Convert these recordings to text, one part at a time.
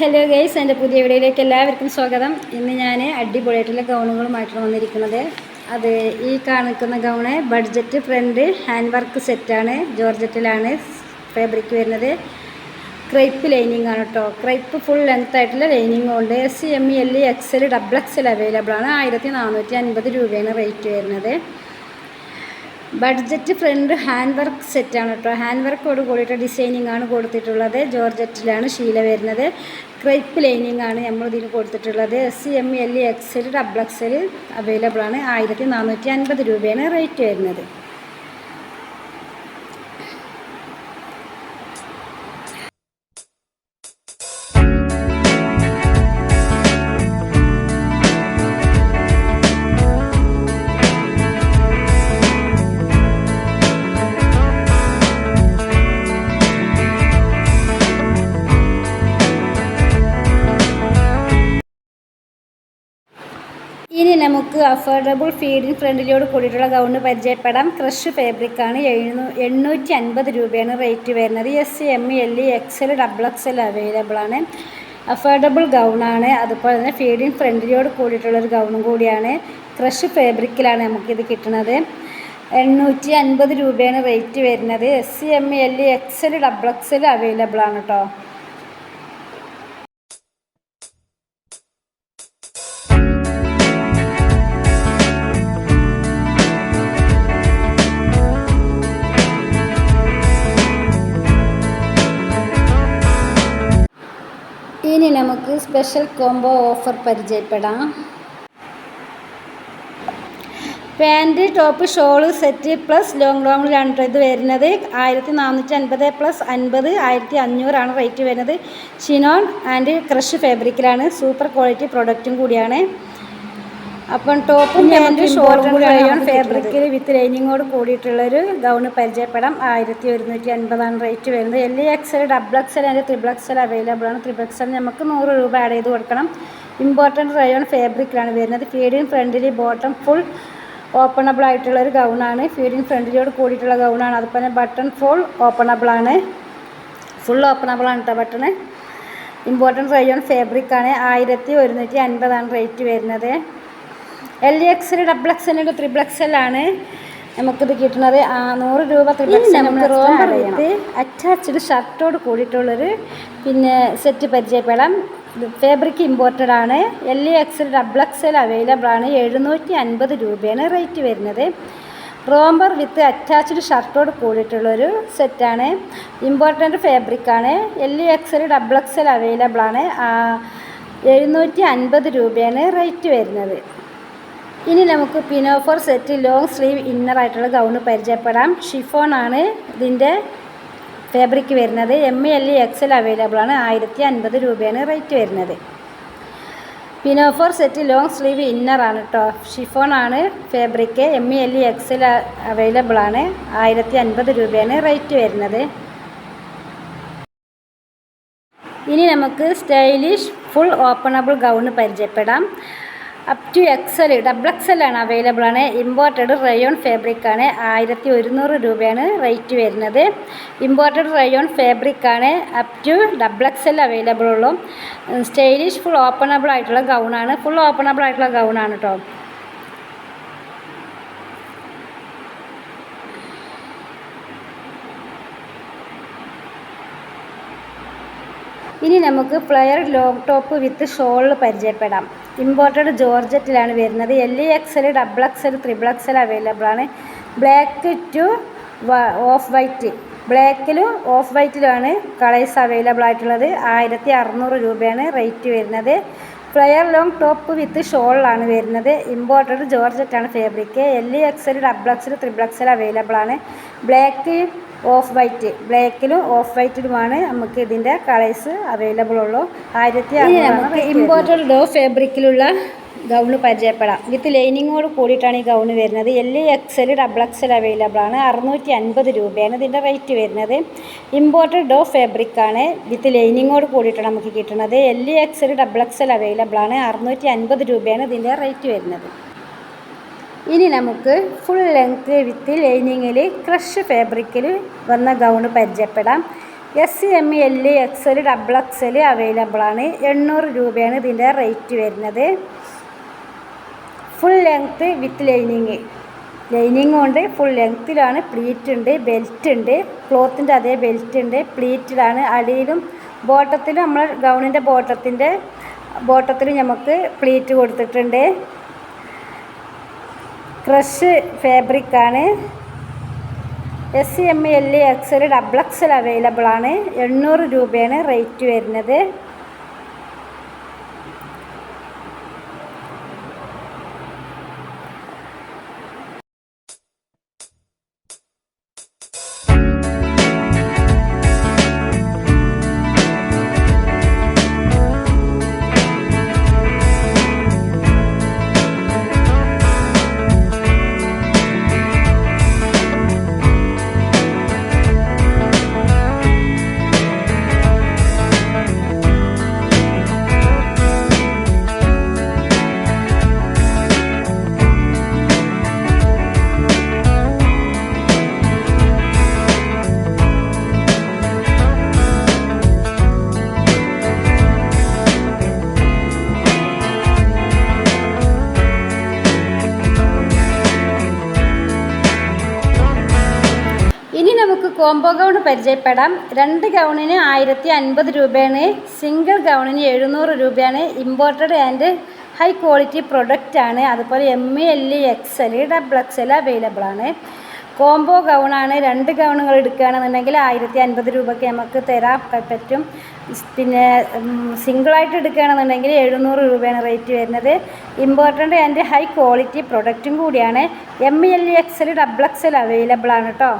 Hello guys എന്റെ പുതിയ വീഡിയോയിലേക്ക് എല്ലാവർക്കും സ്വാഗതം. ഇന്ന് ഞാൻ അടിപൊളിയായിട്ടുള്ള ഗൗണുകളുമായിട്ടാണ് വന്നിരിക്കുന്നത്. അത് ഈ കാണിക്കുന്ന gown budget front hand work സെറ്റാണ് ജോർജറ്റിലാണ് ഫാബ്രിക് വരുന്നത്. ക്രൈപ്പ് ലൈനിങ് ആണ് കേട്ടോ ക്രൈപ്പ് ഫുൾ ലെങ്ത് ആയിട്ടുള്ള ലൈനിങ് ഉണ്ട്. S C M E L XL double XL available ആണ്. ആയിരത്തി നാനൂറ്റി അൻപത് രൂപയാണ് റേറ്റ് വരുന്നത്. ബഡ്ജറ്റ് ഫ്രണ്ട് ഹാൻഡ് വർക്ക് സെറ്റാണ് കേട്ടോ ഹാൻഡ് വർക്കോട് കൂടിയിട്ട് ഡിസൈനിങ് ആണ് കൊടുത്തിട്ടുള്ളത്. ജോർജറ്റിലാണ് ശീല വരുന്നത്. ക്രൈപ്പ് ലൈനിങ് ആണ് നമ്മൾ ഇതിന് കൊടുത്തിട്ടുള്ളത്. S C M L XL double XL available ആണ്. ആയിരത്തി നാനൂറ്റി അൻപത് രൂപയാണ് റേറ്റ് വരുന്നത്. ഇനി നമുക്ക് അഫോർഡബിൾ ഫീഡിങ് ഫ്രണ്ടിലോട് കൂടിയിട്ടുള്ള ഗൗണ് പരിചയപ്പെടാം. ക്രഷ് ഫാബ്രിക്കാണ് എഴുന്നൂ എണ്ണൂറ്റി അൻപത് രൂപയാണ് റേറ്റ് വരുന്നത്. S M L XL double XL available ആണ്. അഫോർഡബിൾ ഗൗണാണ് അതുപോലെ തന്നെ ഫീഡിങ് ഫ്രണ്ടിലോട് കൂടിയിട്ടുള്ളൊരു ഗൗണും കൂടിയാണ് ക്രഷ് ഫാബ്രിക്കിലാണ് നമുക്കിത് കിട്ടുന്നത്. എണ്ണൂറ്റി അൻപത് രൂപയാണ് റേറ്റ് വരുന്നത്. S C M L XL double XL available ആണ് കേട്ടോ സ്പെഷ്യൽ കോംബോ ഓഫർ പരിചയപ്പെടാം. Pant top shawl set plus long long രണ്ട് ഇത് വരുന്നത് ആയിരത്തി നാനൂറ്റി അൻപത് പ്ലസ് അൻപത് ആയിരത്തി അഞ്ഞൂറാണ് റേറ്റ് വരുന്നത്. ചിനോൺ ആൻഡ് ക്രഷ് ഫാബ്രിക്കിലാണ്. സൂപ്പർ ക്വാളിറ്റി പ്രൊഡക്റ്റും കൂടിയാണ്. അപ്പം ടോപ്പും പാന്റും ഷോർട്ടും റയോൺ ഫാബ്രിക്കിൽ വിത്ത് ലൈനിങ്ങോട് കൂടിയിട്ടുള്ളൊരു ഗൗണ് പരിചയപ്പെടാം. ആയിരത്തി ഒരുന്നൂറ്റി അൻപതാണ് റേറ്റ് വരുന്നത്. L XL double XL and triple XL available ആണ്. ത്രിബിൾ എക്സൽ നമുക്ക് നൂറ് രൂപ ആഡ് ചെയ്ത് കൊടുക്കണം. ഇമ്പോർട്ടന്റ് റയോൺ ഫാബ്രിക്കിലാണ് വരുന്നത്. ഫീഡിങ് ഫ്രണ്ടിൽ ബോട്ടം ഫുൾ ഓപ്പണബിൾ ആയിട്ടുള്ള ഒരു ഗൗണാണ് ഫീഡിങ് ഫ്രണ്ടിലോട് കൂടിയിട്ടുള്ള ഗൗണാണ് അതുപോലെ ബട്ടൺ ഫുൾ ഓപ്പണബിൾ ആണ്. ഫുൾ ഓപ്പണബിൾ ആണ് കേട്ടോ ബട്ടണ് ഇമ്പോർട്ടന്റ് റയോൺ ഫാബ്രിക്കാണ് ആയിരത്തി ഒരുന്നൂറ്റി അൻപതാണ് റേറ്റ് വരുന്നത്. L XL double XL triple XL ആണ്. നമുക്കിത് കിട്ടുന്നത് ആ നൂറ് രൂപ നമുക്ക് റോംബർ വിത്ത് അറ്റാച്ച്ഡ് ഷർട്ടോട് കൂടിയിട്ടുള്ളൊരു പിന്നെ സെറ്റ് പരിചയപ്പെടാം. ഫാബ്രിക് ഇമ്പോർട്ടഡ് ആണ്. L E XL double XL available ആണ്. എഴുന്നൂറ്റി അൻപത് രൂപയാണ് റേറ്റ് വരുന്നത്. റോംബർ വിത്ത് അറ്റാച്ച്ഡ് ഷർട്ടോട് കൂടിയിട്ടുള്ളൊരു സെറ്റാണ് ഇമ്പോർട്ടന്റ് ഫാബ്രിക്കാണ് L E XL double XL available ആണ്. എഴുന്നൂറ്റി അൻപത് രൂപയാണ് റേറ്റ് വരുന്നത്. ഇനി നമുക്ക് pinafore set long sleeve inner ആയിട്ടുള്ള ഗൗണ് പരിചയപ്പെടാം. ഷിഫോൺ ആണ് ഇതിന്റെ ഫാബ്രിക് വരുന്നത്. എം എൽ എക്സൽ അവൈലബിൾ ആണ്. ആയിരത്തി അൻപത് രൂപയാണ് റേറ്റ് വരുന്നത്. Pinafore set long sleeve inner ആണ് കേട്ടോ ഷിഫോൺ ആണ് fabric M L XL available ആണ്. ആയിരത്തി അൻപത് രൂപയാണ് റേറ്റ് വരുന്നത്. ഇനി നമുക്ക് സ്റ്റൈലിഷ് ഫുൾ ഓപ്പണബിൾ ഗൗണ് പരിചയപ്പെടാം. Up to XL double XL ആണ് അവൈലബിൾ ആണ്. ഇമ്പോർട്ടഡ് റയോൺ ഫാബ്രിക് ആണ്. ആയിരത്തി ഒരുന്നൂറ് രൂപയാണ് റേറ്റ് വരുന്നത്. ഇമ്പോർട്ടഡ് റയോൺ ഫാബ്രിക് ആണ്. Up to double XL available ഉള്ളൂ. സ്റ്റൈലിഷ് ഫുൾ ഓപ്പണബിൾ ആയിട്ടുള്ള ഗൗണാണ് ഫുൾ ഓപ്പണബിൾ ആയിട്ടുള്ള ഗൗണാണ് കേട്ടോ ഇനി നമുക്ക് പ്ലെയർ ലോങ് ടോപ്പ് വിത്ത് ഷോളിൽ പരിചയപ്പെടാം. ഇമ്പോർട്ടഡ് ജോർജറ്റിലാണ് വരുന്നത്. L E XL double XL triple XL available ആണ്. ബ്ലാക്ക് ടു ഓഫ് വൈറ്റ് ബ്ലാക്കിലും ഓഫ് വൈറ്റിലുമാണ് കളേഴ്സ് അവൈലബിൾ ആയിട്ടുള്ളത്. ആയിരത്തി അറുന്നൂറ് രൂപയാണ് റേറ്റ് വരുന്നത്. പ്ലെയർ ലോങ് ടോപ്പ് വിത്ത് ഷോളിലാണ് വരുന്നത്. ഇമ്പോർട്ടഡ് ജോർജറ്റാണ് fabric L E XL double XL triple XL available ആണ്. ബ്ലാക്ക് ഓഫ് വൈറ്റ് ബ്ലാക്കിലും ഓഫ് വൈറ്റിലുമാണ് നമുക്ക് ഇതിന്റെ കളേഴ്സ് അവൈലബിൾ ഉള്ളൂ ആയിരത്തി നമുക്ക് ഇമ്പോർട്ടഡ് ഡോ ഫാബ്രിക്കിലുള്ള ഗൗണ് പരിചയപ്പെടാം. വിത്ത് ലൈനിങ്ങോട് കൂടിയിട്ടാണ് ഈ ഗൗണ് വരുന്നത്. L XL double XL available ആണ് അറുന്നൂറ്റി അൻപത് രൂപയാണ് ഇതിന്റെ റേറ്റ് വരുന്നത്. ഇമ്പോർട്ടഡ് ഡോ ഫാബ്രിക്കാണ് വിത്ത് ലൈനിങ്ങോട് കൂടിയിട്ടാണ് നമുക്ക് കിട്ടുന്നത്. L XL double XL available ആണ് അറുന്നൂറ്റി അൻപത് രൂപയാണ് ഇതിന്റെ റേറ്റ് വരുന്നത്. ഇനി നമുക്ക് ഫുൾ ലെങ്ത് വിത്ത് ലൈനിങ്ങിൽ ക്രഷ് ഫാബ്രിക്കിൽ വന്ന ഗൗൺ പരിചയപ്പെടാം. S M L X L double X L available ആണ്. എണ്ണൂറ് രൂപയാണ് ഇതിന്റെ റേറ്റ് വരുന്നത്. Full length with lining lining ഉണ്ട് ഫുൾ ലെങ്ത്തിലാണ് പ്ലീറ്റ് ഉണ്ട് ബെൽറ്റ് ഉണ്ട് ക്ലോത്തിന്റെ അതേ ബെൽറ്റ് ഉണ്ട് പ്ലീറ്റിലാണ് അടിയിലും ബോട്ടത്തിലും നമ്മൾ ഗൗണിന്റെ ബോട്ടത്തിന്റെ ബോട്ടത്തിലും നമുക്ക് പ്ലീറ്റ് കൊടുത്തിട്ടുണ്ട്. Crush ഫാബ്രിക്കാണ്. S C M L XL L available ആണ്. എണ്ണൂറ് രൂപയാണ് റേറ്റ് വരുന്നത്. പരിചയപ്പെടാം. രണ്ട് ഗൗണിന് ആയിരത്തി അൻപത് രൂപയാണ്. സിംഗിൾ ഗൗണിന് എഴുന്നൂറ് രൂപയാണ്. Imported and high quality product ആണ്. അതുപോലെ M E L E X L double X L available ആണ്. കോംബോ ഗൗണാണ്. രണ്ട് ഗൗണുകൾ എടുക്കുകയാണെന്നുണ്ടെങ്കിൽ ആയിരത്തി അൻപത് രൂപയ്ക്ക് നമുക്ക് തരാൻ പറ്റും. പിന്നെ സിംഗിളായിട്ട് എടുക്കുകയാണെന്നുണ്ടെങ്കിൽ എഴുന്നൂറ് രൂപയാണ് റേറ്റ് വരുന്നത്. ഇമ്പോർട്ടന്റ് ആൻഡ് ഹൈ ക്വാളിറ്റി പ്രൊഡക്റ്റും കൂടിയാണ്. M E L X L double X L available ആണ് കേട്ടോ.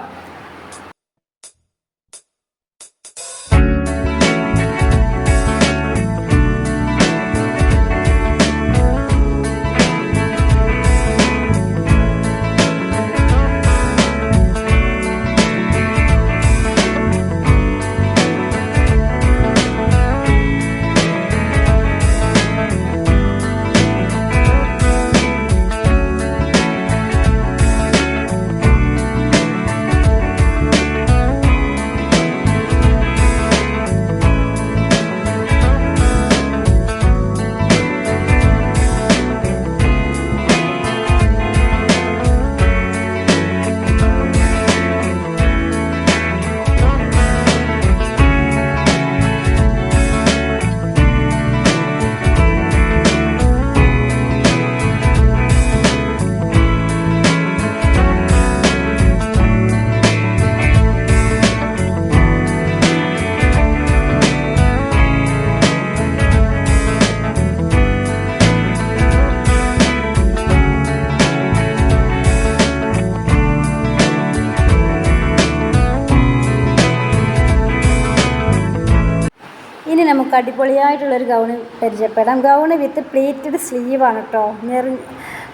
നമുക്ക് അടിപൊളിയായിട്ടുള്ളൊരു ഗൗണ് പരിചയപ്പെടാം. ഗൗണ് വിത്ത് പ്ലീറ്റഡ് സ്ലീവാണ് കേട്ടോ ഞെറി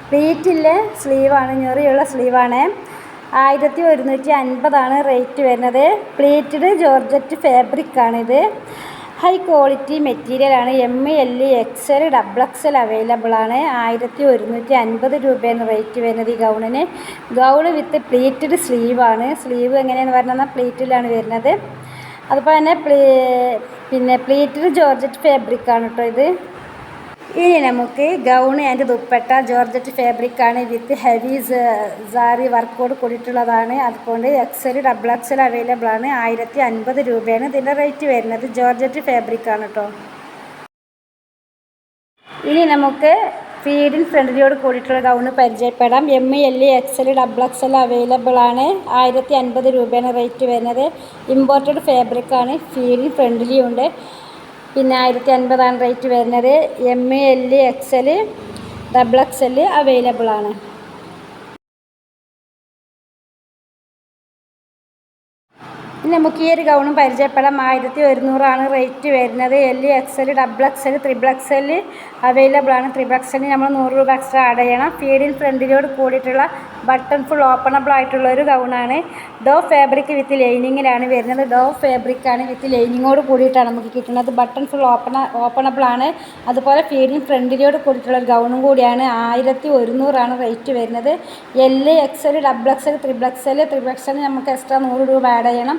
പ്ലീറ്റിലെ സ്ലീവാണ് ഞെറിയുള്ള സ്ലീവാണ് ആയിരത്തി ഒരുന്നൂറ്റി അൻപതാണ് റേറ്റ് വരുന്നത്. പ്ലീറ്റഡ് ജോർജറ്റ് ഫാബ്രിക്കാണിത് ഹൈ ക്വാളിറ്റി മെറ്റീരിയലാണ് M L X L double X L available ആണ്. ആയിരത്തി ഒരുന്നൂറ്റി അൻപത് രൂപയാണ് റേറ്റ് വരുന്നത് ഈ ഗൗണിന് ഗൗണ് വിത്ത് പ്ലീറ്റഡ് സ്ലീവാണ് സ്ലീവ് എങ്ങനെയാണെന്ന് പറഞ്ഞാൽ പ്ലീറ്റിലാണ് വരുന്നത്. അതുപോലെ തന്നെ പ്ലീ പിന്നെ പ്ലീറ്റഡ് ജോർജറ്റ് ഫാബ്രിക്കാണ് കേട്ടോ ഇത്. ഇനി നമുക്ക് ഗൗൺ ആൻഡ് ദുപ്പട്ട ജോർജറ്റ് ഫാബ്രിക്കാണ് വിത്ത് ഹെവി സാരി വർക്കോട് കൂടിയിട്ടുള്ളതാണ്. അതുകൊണ്ട് എക്സൽ ഡബിൾ എക്സൽ അവൈലബിൾ ആണ്. ആയിരത്തി അൻപത് രൂപയാണ് ഇതിന്റെ റേറ്റ് വരുന്നത്. ജോർജറ്റ് ഫാബ്രിക്കാണ് കേട്ടോ ഇനി നമുക്ക് ഫീഡിൻ ഫ്രണ്ടിലോട് കൂടിയിട്ടുള്ള ഗൗണ് പരിചയപ്പെടാം. M L XL double XL available ആണ്. ആയിരത്തി അൻപത് രൂപയാണ് റേറ്റ് വരുന്നത്. ഇമ്പോർട്ടഡ് ഫാബ്രിക്കാണ് ഫീഡിൻ ഫ്രണ്ടിലും ഉണ്ട്. പിന്നെ ആയിരത്തി അൻപതാണ് റേറ്റ് വരുന്നത് M L XL double XL available ആണ്. ഇനി നമുക്ക് ഈ ഒരു ഗൗണും പരിചയപ്പെടാം. ആയിരത്തി ഒരുന്നൂറാണ് റേറ്റ് വരുന്നത്. L X L double X L triple X L available ആണ്. ത്രിബിൾ എക്സ് എല്ലിന് നമ്മൾ നൂറ് രൂപ എക്സ്ട്രാ ആഡ് ചെയ്യണം. ഫീഡിൻ ഫ്രണ്ടിലോട് കൂടിയിട്ടുള്ള ബട്ടൺ ഫുൾ ഓപ്പണബിൾ ആയിട്ടുള്ള ഒരു ഗൗണാണ് ഡോ ഫാബ്രിക് വിത്ത് ലൈനിങ്ങിലാണ് വരുന്നത്. ഡോ ഫാബ്രിക്കാണ് വിത്ത് ലൈനിങ്ങോട് കൂടിയിട്ടാണ് നമുക്ക് കിട്ടുന്നത്. ബട്ടൺ ഫുൾ ഓപ്പണ ഓപ്പണബിൾ ആണ്. അതുപോലെ ഫീഡിങ് ഫ്രണ്ടിലോട് കൂടിയിട്ടുള്ള ഒരു ഗൗണും കൂടിയാണ്. ആയിരത്തി ഒരുന്നൂറാണ് റേറ്റ് വരുന്നത് L XL double XL triple XL triple XL നമുക്ക് എക്സ്ട്രാ നൂറ് രൂപ ആഡ് ചെയ്യണം.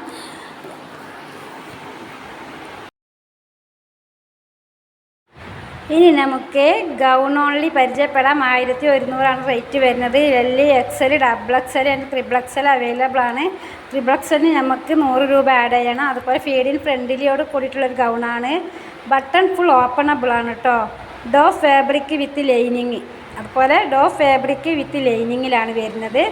ഇനി നമുക്ക് ഗൗൺ ഓൺലി പരിചയപ്പെടാം. ആയിരത്തി ഒരുന്നൂറാണ് റേറ്റ് വരുന്നത് L XL double XL and triple XL available ആണ്. ത്രിബിൾ എക്സലിന് നമുക്ക് നൂറ് രൂപ ആഡ് ചെയ്യണം. അതുപോലെ ഫീഡിൻ ഫ്രണ്ടിലിയോട് കൂടിയിട്ടുള്ളൊരു ഗൗണാണ് ബട്ടൺ ഫുൾ ഓപ്പണബിൾ ആണ് കേട്ടോ ഡോ ഫാബ്രിക് വിത്ത് ലൈനിങ് അതുപോലെ ഡോ ഫാബ്രിക് വിത്ത് ലൈനിങ്ങിലാണ് വരുന്നത്.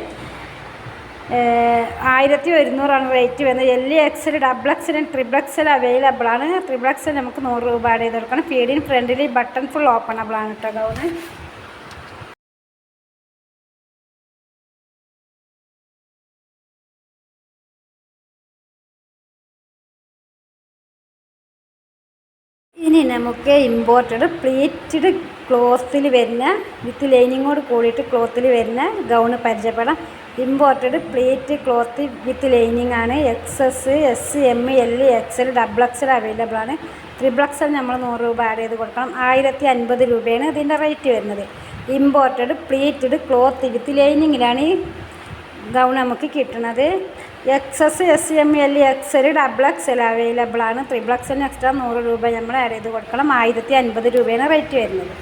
ആയിരത്തി ഒരുന്നൂറാണ് റേറ്റ് വരുന്നത്. L XL double XL triple XL available ആണ്. ട്രിപ്പിൾ എക്സൽ നമുക്ക് നൂറ് രൂപ ആഡ് ചെയ്ത് കൊടുക്കണം. ഫീഡിന് ഫ്രണ്ടിൽ ബട്ടൺ ഫുൾ ഓപ്പണബിൾ ആണ് കേട്ടോ ഗൗണ് ഇനി നമുക്ക് ഇമ്പോർട്ടഡ് പ്ലീറ്റഡ് ക്ലോത്തിൽ വരുന്ന വിത്ത് ലൈനിങ്ങോട് കൂടിയിട്ട് ക്ലോത്തിൽ വരുന്ന ഗൗണ് പരിചയപ്പെടാം. Imported pleat cloth with lining ആണ്. X S S M L X L double X L available ആണ്. ത്രിബിൾ എക്സൽ നമ്മൾ നൂറ് രൂപ ആഡ് ചെയ്ത് കൊടുക്കണം. ആയിരത്തി അൻപത് രൂപയാണ് ഇതിന്റെ റേറ്റ് വരുന്നത്. ഇമ്പോർട്ടഡ് പ്ലേറ്റഡ് ക്ലോത്ത് വിത്ത് ലൈനിങ്ങിലാണ് ഈ ഗൗൺ നമുക്ക് കിട്ടുന്നത് X S S M L X L double X L available ആണ്. ത്രിബിൾ എക്സ് എൽ എക്സ്ട്രാ നൂറ് രൂപ നമ്മൾ ആഡ് ചെയ്ത് കൊടുക്കണം. ആയിരത്തി അൻപത് രൂപയാണ് റേറ്റ് വരുന്നത്.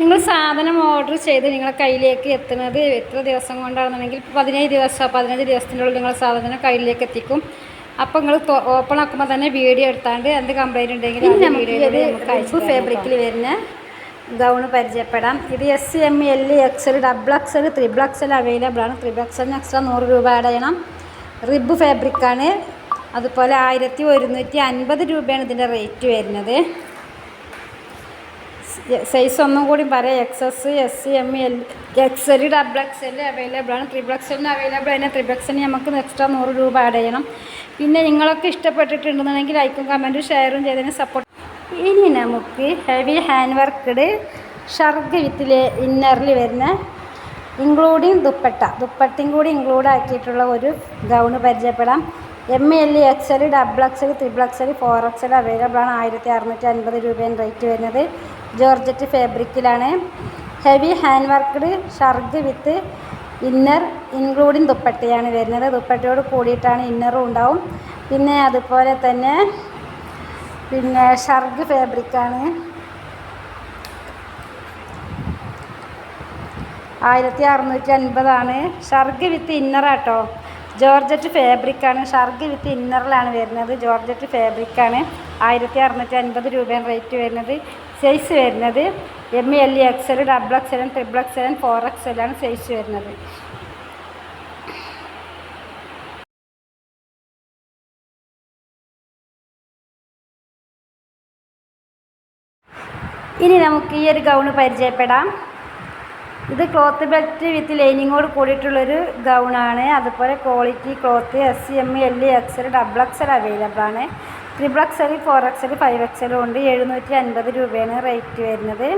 നിങ്ങൾ സാധനം ഓർഡർ ചെയ്ത് നിങ്ങളുടെ കയ്യിലേക്ക് എത്തുന്നത് എത്ര ദിവസം കൊണ്ടാണെന്നുണ്ടെങ്കിൽ പതിനേഴ് ദിവസം പതിനഞ്ച് ദിവസത്തിന്റെ ഉള്ളിൽ നിങ്ങൾ സാധനം കയ്യിലേക്ക് എത്തിക്കും. അപ്പോൾ നിങ്ങൾ ഓപ്പൺ ആക്കുമ്പോൾ തന്നെ വീഡിയോ എടുത്താണ്ട് എന്ത് കംപ്ലൈന്റ് ഉണ്ടെങ്കിൽ ഫാബ്രിക്കിൽ വരുന്ന ഗൗൺ പരിചയപ്പെടാം. ഇത് S C M L XL double XL triple XL available ആണ്. ത്രിബിൾ എക്സലിന് എക്സ്ട്രാ നൂറ് രൂപ ആഡ് ചെയ്യണം. റിബ് ഫാബ്രിക്കാണ് അതുപോലെ ആയിരത്തി ഒരുന്നൂറ്റി അൻപത് രൂപയാണ് ഇതിന്റെ റേറ്റ് വരുന്നത്. സൈസ് ഒന്നും കൂടി പറയാം. X S S C M L X L double X L available ആണ്. ത്രിബിൾ എക്സ് എല്ലിന് അവൈലബിൾ ആണ്. ത്രിബിൾ എക്സ് എല്ലിന് നമുക്ക് എക്സ്ട്രാ നൂറ് രൂപ ആഡ് ചെയ്യണം. പിന്നെ നിങ്ങളൊക്കെ ഇഷ്ടപ്പെട്ടിട്ടുണ്ടെന്നുണ്ടെങ്കിൽ ലൈക്കും കമന്റും ഷെയറും ചെയ്തതിന് സപ്പോർട്ട് ഇനി നമുക്ക് ഹെവി ഹാൻഡ് വർക്ക്ഡ് ഷർഗ് വിത്തിൽ ഇന്നറിൽ വരുന്ന ഇൻക്ലൂഡിങ് ദുപ്പട്ട. ദുപ്പട്ടയും കൂടി ഇൻക്ലൂഡ് ആക്കിയിട്ടുള്ള ഒരു ഗൗണ് പരിചയപ്പെടാം. M L X L double X L triple X L four X L available ആണ്. ആയിരത്തി അറുന്നൂറ്റി അൻപത് രൂപയാണ് റേറ്റ് വരുന്നത്. Georgette ഫാബ്രിക്കിലാണ്. Heavy hand worked shrug with inner including ദുപ്പട്ടയാണ് വരുന്നത്. ദുപ്പട്ടയോട് കൂടിയിട്ടാണ് ഇന്നറും ഉണ്ടാവും. പിന്നെ അതുപോലെ തന്നെ പിന്നെ ഷർഗ് ഫാബ്രിക്കാണ് ആയിരത്തി അറുന്നൂറ്റി അൻപതാണ് ഷർഗ് വിത്ത് ഇന്നറാട്ടോ ജോർജറ്റ് ഫാബ്രിക്കാണ് ഷർഗ് വിത്ത് ഇന്നറിലാണ് വരുന്നത്. ജോർജറ്റ് ഫാബ്രിക്കാണ് ആയിരത്തി അറുന്നൂറ്റി അൻപത് രൂപയാണ് റേറ്റ് വരുന്നത് സൈസ് വരുന്നത് M L X L double X L triple X L four X എല്ലാണ് size വരുന്നത്. ഇനി നമുക്ക് ഈ ഒരു ഗൗണ് പരിചയപ്പെടാം. ഇത് ക്ലോത്ത് ബെൽറ്റ് വിത്ത് ലൈനിങ്ങോട് കൂടിയിട്ടുള്ളൊരു ഗൗണാണ് അതുപോലെ quality cloth S C M L XL double XL available ആണ്. Triple XL four XL five എക്സലും ഉണ്ട്. എഴുന്നൂറ്റി അൻപത് രൂപയാണ് റേറ്റ് വരുന്നത്.